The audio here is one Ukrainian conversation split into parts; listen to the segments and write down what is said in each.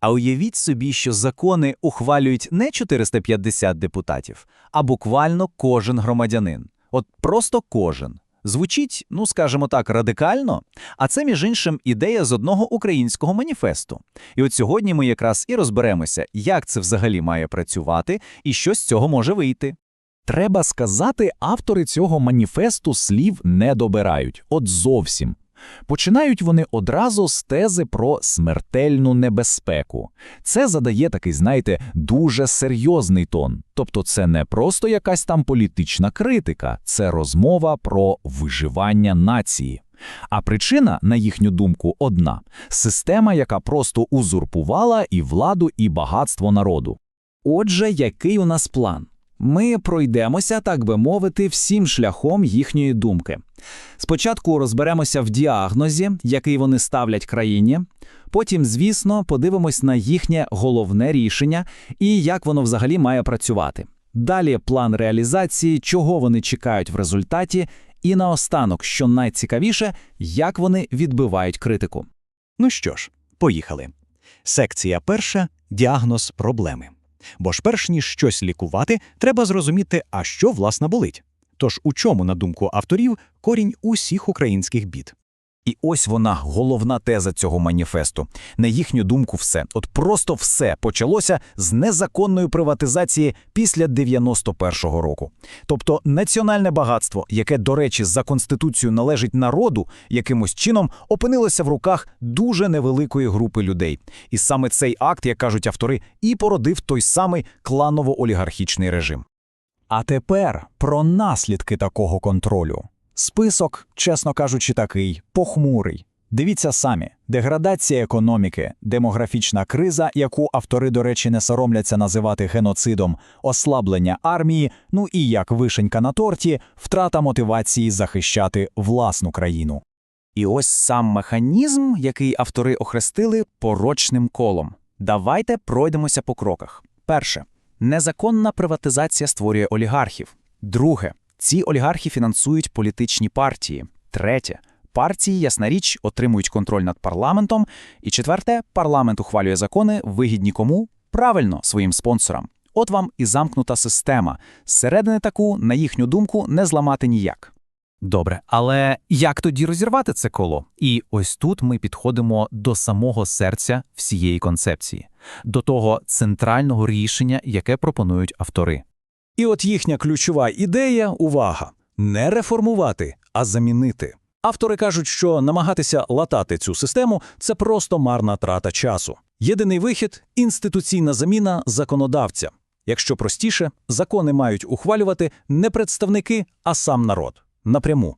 А уявіть собі, що закони ухвалюють не 450 депутатів, а буквально кожен громадянин. От просто кожен. Звучить, ну скажімо так, радикально, а це, між іншим, ідея з одного українського маніфесту. І от сьогодні ми якраз і розберемося, як це взагалі має працювати і що з цього може вийти. Треба сказати, автори цього маніфесту слів не добирають, от зовсім. Починають вони одразу з тези про смертельну небезпеку. Це задає такий, знаєте, дуже серйозний тон. Тобто це не просто якась там політична критика, це розмова про виживання нації. А причина, на їхню думку, одна – система, яка просто узурпувала і владу, і багатство народу. Отже, який у нас план? Ми пройдемося, так би мовити, всім шляхом їхньої думки. Спочатку розберемося в діагнозі, який вони ставлять країні. Потім, звісно, подивимось на їхнє головне рішення і як воно взагалі має працювати. Далі план реалізації, чого вони чекають в результаті, і наостанок, що найцікавіше, як вони відбивають критику. Ну що ж, поїхали. Секція перша діагноз проблеми. Бо ж перш ніж щось лікувати, треба зрозуміти, а що власне болить. Тож у чому, на думку авторів, корінь усіх українських бід. І ось вона головна теза цього маніфесту. На їхню думку, все, от просто все почалося з незаконної приватизації після 91-го року. Тобто національне багатство, яке, до речі, за конституцією належить народу, якимось чином опинилося в руках дуже невеликої групи людей. І саме цей акт, як кажуть автори, і породив той самий кланово-олігархічний режим. А тепер про наслідки такого контролю. Список, чесно кажучи, такий похмурий. Дивіться самі: деградація економіки, демографічна криза, яку автори, до речі, не соромляться називати геноцидом, ослаблення армії, ну і як вишенька на торті, втрата мотивації захищати власну країну. І ось сам механізм, який автори охрестили порочним колом. Давайте пройдемося по кроках. Перше. Незаконна приватизація створює олігархів. Друге. Ці олігархи фінансують політичні партії. Третє. Партії, ясна річ, отримують контроль над парламентом. І четверте, парламент ухвалює закони, вигідні кому? Правильно, своїм спонсорам. От вам і замкнута система. Зсередини таку, на їхню думку, не зламати ніяк. Добре, але як тоді розірвати це коло? І ось тут ми підходимо до самого серця всієї концепції, до того центрального рішення, яке пропонують автори. І от їхня ключова ідея увага не реформувати, а замінити. Автори кажуть, що намагатися латати цю систему це просто марна трата часу. Єдиний вихід інституційна заміна законодавця. Якщо простіше, закони мають ухвалювати не представники, а сам народ напряму.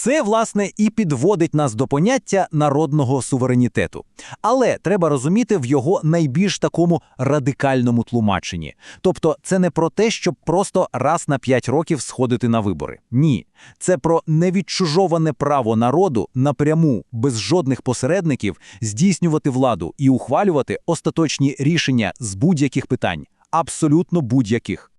Це, власне, і підводить нас до поняття народного суверенітету. Але треба розуміти в його найбільш такому радикальному тлумаченні. Тобто, це не про те, щоб просто раз на п'ять років сходити на вибори. Ні, це про невідчужоване право народу напряму, без жодних посередників, здійснювати владу і ухвалювати остаточні рішення з будь-яких питань, абсолютно будь-яких.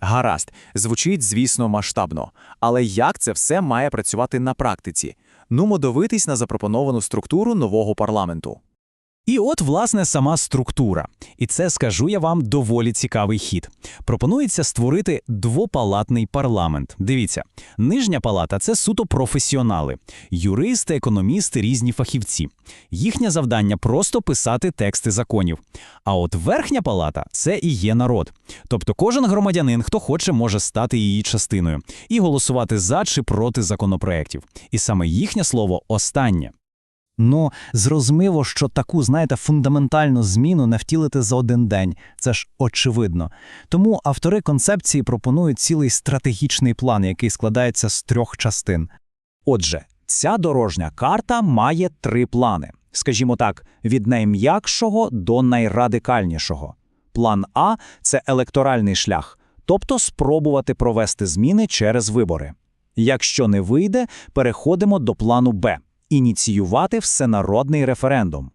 Гаразд, звучить, звісно, масштабно. Але як це все має працювати на практиці? Нумо дивитись на запропоновану структуру нового парламенту. І от, власне, сама структура. І це, скажу я вам, доволі цікавий хід. Пропонується створити двопалатний парламент. Дивіться, нижня палата це суто професіонали, юристи, економісти, різні фахівці. Їхнє завдання просто писати тексти законів. А от верхня палата це і є народ. Тобто кожен громадянин, хто хоче, може стати її частиною і голосувати за чи проти законопроєктів. І саме їхнє слово останнє. Ну, зрозуміло, що таку, знаєте, фундаментальну зміну не втілити за один день. Це ж очевидно. Тому автори концепції пропонують цілий стратегічний план, який складається з трьох частин. Отже, ця дорожня карта має три плани. Скажімо так, від найм'якшого до найрадикальнішого. План А це електоральний шлях, тобто спробувати провести зміни через вибори. Якщо не вийде, переходимо до плану Б ініціювати всенародний референдум.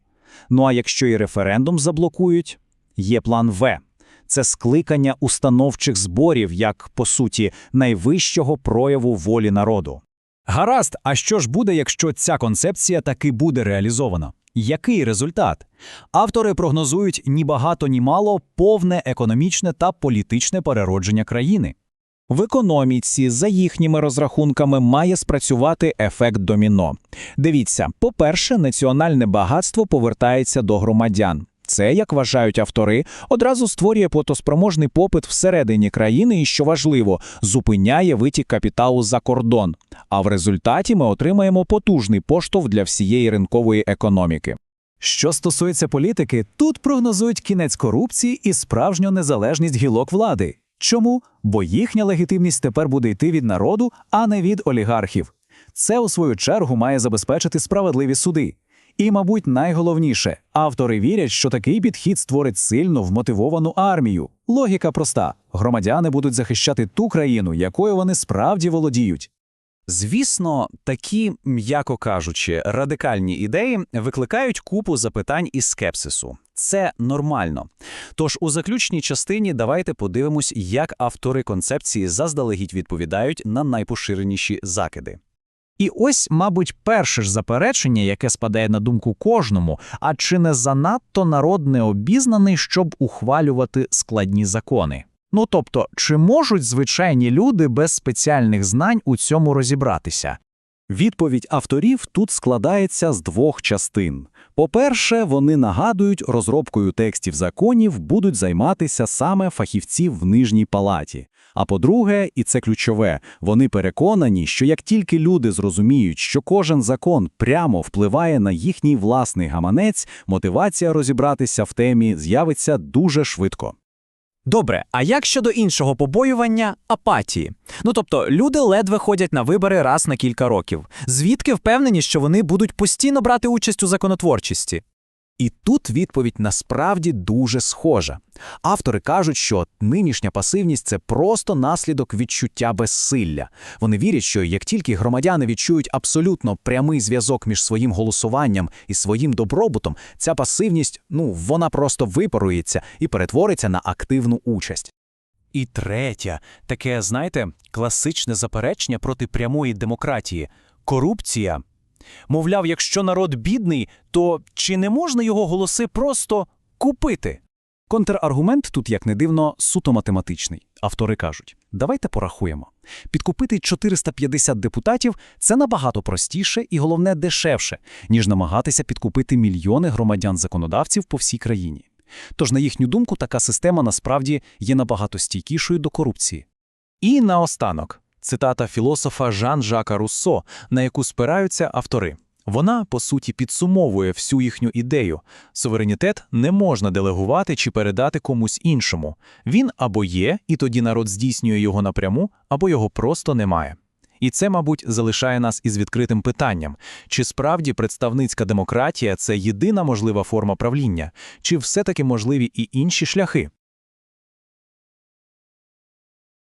Ну а якщо і референдум заблокують, є план В. Це скликання установчих зборів як, по суті, найвищого прояву волі народу. Гаразд, а що ж буде, якщо ця концепція таки буде реалізована? Який результат? Автори прогнозують ні багато, ні мало повне економічне та політичне переродження країни. В економіці, за їхніми розрахунками, має спрацювати ефект доміно. Дивіться, по-перше, національне багатство повертається до громадян. Це, як вважають автори, одразу створює платоспроможний попит всередині країни і, що важливо, зупиняє витік капіталу за кордон. А в результаті ми отримаємо потужний поштовх для всієї ринкової економіки. Що стосується політики, тут прогнозують кінець корупції і справжню незалежність гілок влади. Чому? Бо їхня легітимність тепер буде йти від народу, а не від олігархів. Це, у свою чергу, має забезпечити справедливі суди. І, мабуть, найголовніше, автори вірять, що такий підхід створить сильну вмотивовану армію. Логіка проста: громадяни будуть захищати ту країну, якою вони справді володіють. Звісно, такі, м'яко кажучи, радикальні ідеї викликають купу запитань і скепсису. Це нормально. Тож у заключній частині давайте подивимось, як автори концепції заздалегідь відповідають на найпоширеніші закиди. І ось, мабуть, перше ж заперечення, яке спадає на думку кожному, а чи не занадто народ не обізнаний, щоб ухвалювати складні закони? Ну тобто, чи можуть звичайні люди без спеціальних знань у цьому розібратися? Відповідь авторів тут складається з двох частин. По-перше, вони нагадують, розробкою текстів законів будуть займатися саме фахівці в нижній палаті. А по-друге, і це ключове, вони переконані, що як тільки люди зрозуміють, що кожен закон прямо впливає на їхній власний гаманець, мотивація розібратися в темі з'явиться дуже швидко. Добре, а як щодо іншого побоювання апатії? Ну тобто люди ледве ходять на вибори раз на кілька років. Звідки впевнені, що вони будуть постійно брати участь у законотворчості? І тут відповідь насправді дуже схожа. Автори кажуть, що нинішня пасивність це просто наслідок відчуття безсилля. Вони вірять, що як тільки громадяни відчують абсолютно прямий зв'язок між своїм голосуванням і своїм добробутом, ця пасивність, ну, вона просто випарується і перетвориться на активну участь. І третє, таке, знаєте, класичне заперечення проти прямої демократії корупція. Мовляв, якщо народ бідний, то чи не можна його голоси просто купити? Контраргумент тут, як не дивно, суто математичний. Автори кажуть, давайте порахуємо. Підкупити 450 депутатів – це набагато простіше і, головне, дешевше, ніж намагатися підкупити мільйони громадян-законодавців по всій країні. Тож, на їхню думку, така система насправді є набагато стійкішою до корупції. І наостанок цитата філософа Жан-Жака Руссо, на яку спираються автори. Вона, по суті, підсумовує всю їхню ідею. Суверенітет не можна делегувати чи передати комусь іншому. Він або є, і тоді народ здійснює його напряму, або його просто немає. І це, мабуть, залишає нас із відкритим питанням: чи справді представницька демократія це єдина можлива форма правління, чи все-таки можливі і інші шляхи?